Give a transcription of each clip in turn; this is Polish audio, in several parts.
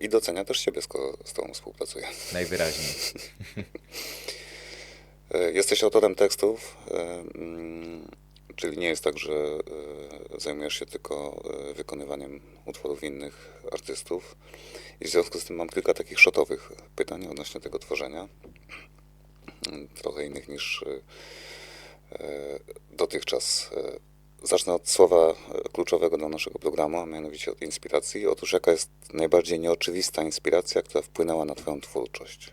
I docenia też ciebie, skoro z tobą współpracuje. Najwyraźniej. E, Jesteś autorem tekstów, e, mm, czyli nie jest tak, że e, zajmujesz się tylko wykonywaniem utworów innych artystów. I w związku z tym mam kilka takich szotowych pytań odnośnie tego tworzenia. Mm, Trochę innych niż dotychczas. Zacznę od słowa e, kluczowego dla naszego programu, a mianowicie od inspiracji. Otóż jaka jest najbardziej nieoczywista inspiracja, która wpłynęła na Twoją twórczość?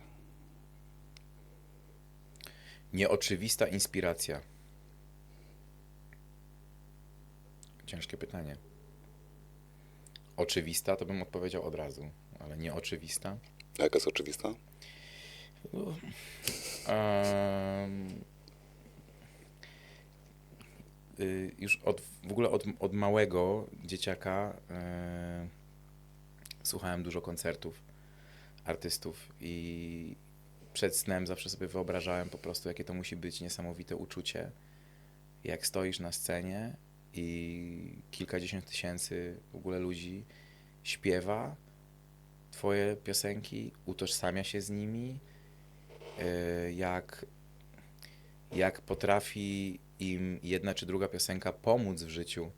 Nieoczywista inspiracja. Ciężkie pytanie. Oczywista to bym odpowiedział od razu, ale nieoczywista. A Jaka jest oczywista? Y, już od, w ogóle od, od małego dzieciaka e, słuchałem dużo koncertów artystów i przed snem zawsze sobie wyobrażałem po prostu, jakie to musi być niesamowite uczucie, jak stoisz na scenie i kilkadziesiąt tysięcy w ogóle ludzi śpiewa twoje piosenki, utożsamia się z nimi, y, jak, jak potrafi im jedna czy druga piosenka pomóc w życiu.